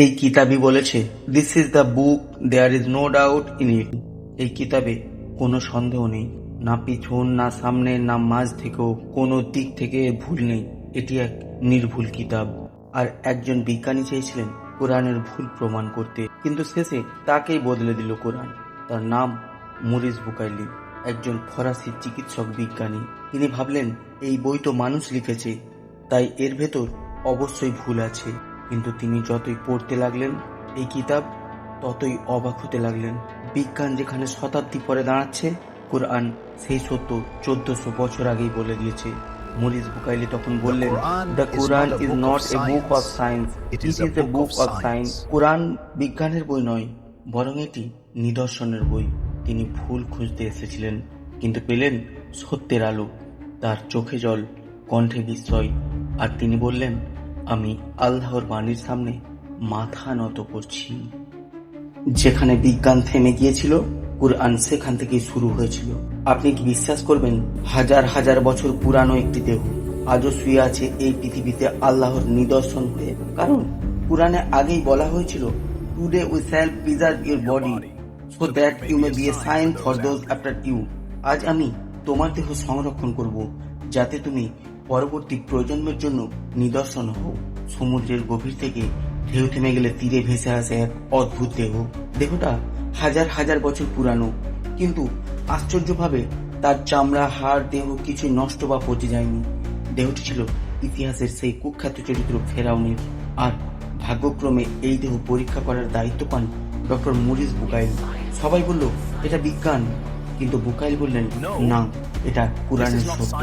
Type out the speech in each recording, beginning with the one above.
এই কিতাবই বলেছে this is the book there is no doubt in it এই কিতাবে কোনো সন্দেহ নেই, না পিছন, না সামনে, না মাঝ থেকেও কোনো দিক থেকে ভুল নেই। এটি এক নির্ভুল কিতাব। আর একজন বিজ্ঞানী চেয়েছিলেন কোরআনের ভুল প্রমাণ করতে, কিন্তু শেষে তাকেই বদলে দিল কোরআন। তার নাম মরিস বুকাইলি, একজন ফরাসি চিকিৎসক বিজ্ঞানী। তিনি ভাবলেন, এই বই তো মানুষ লিখেছে, তাই এর ভেতর অবশ্যই ভুল আছে। কিন্তু তিনি যতই পড়তে লাগলেন এই কিতাব ততই অবাক হতে লাগলেন। বিজ্ঞান যেখানে শতাব্দী পরে দাঁড়াচ্ছে কোরআন সেই সত্য চোদ্দশো বছর আগেই বলে দিয়েছে। মরিস বুকাইলি তখন বললেন the Quran is not a book of science it is a book of science কোরআন বিজ্ঞানের বই নয় বরং এটি নিদর্শনের বই। তিনি ভুল খুঁজতে এসেছিলেন কিন্তু পেলেন সত্যের আলো। তার চোখে জল কণ্ঠে বিস্ময়। আর তিনি বললেন আমি আল্লাহর বাণীর সামনে মাথা নত করছি। যেখানে বিজ্ঞান থেমে গিয়েছিল, কুরআন সেখান থেকেই শুরু হয়েছিল। আপনি কি বিশ্বাস করবেন? হাজার হাজার বছর পুরানো একটি দেহ আজও শুয়ে আছে এই পৃথিবীতে আল্লাহর নিদর্শন হয়ে। কারণ কুরআনে আগেই বলা হয়েছিল today we shall preserve your body so that you may be a sign for those after you আজ আমি তোমার দেহ সংরক্ষণ করব, যাতে তুমি পরবর্তী প্রজন্মের জন্য নিদর্শন হোক সমুদ্রের গভীর থেকে ঢেউ থেমে গেলে তীরে ভেসে আসে এক অদ্ভুত দেহ। দেহটা হাজার হাজার বছর পুরানো কিন্তু আশ্চর্যভাবে তার চামড়া হাড় দেহ কিছু নষ্ট বা পচে যায়নি। দেহটি ছিল ইতিহাসের সেই কুখ্যাত চরিত্র ফেরাউনের। আর ভাগ্যক্রমে এই দেহ পরীক্ষা করার দায়িত্ব পান ডক্টর মরিস বুকাইল। সবাই বলল এটা বিজ্ঞান। কিন্তু বুকাইল বললেন না এটা কোরআনের সত্য।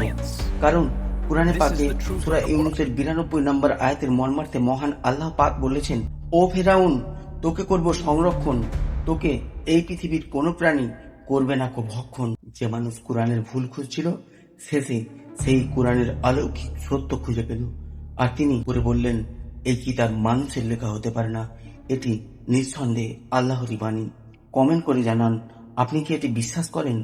কারণ কোরআনে পাকে সূরা ইউনুসের বিরানব্বই নম্বর আয়াতের মর্মার্থে মহান আল্লাহ পাক বলেছেন ও ফেরাউন তোকে করব সংরক্ষণ। তোকে এই পৃথিবীর কোনো প্রাণী করবে না কো ভক্ষণ। যে মানুষ কোরআনের ভুল খুঁজছিল শেষে সেই কোরআনের অলৌকিক সত্য খুঁজে পেল। আর তিনি করে বললেন এই কিতাব মানুষের লেখা হতে পারে না। এটি নিঃসন্দেহে আল্লাহরই বাণী। কমেন্ট করে জানান আপনি কি এটি বিশ্বাস করেন?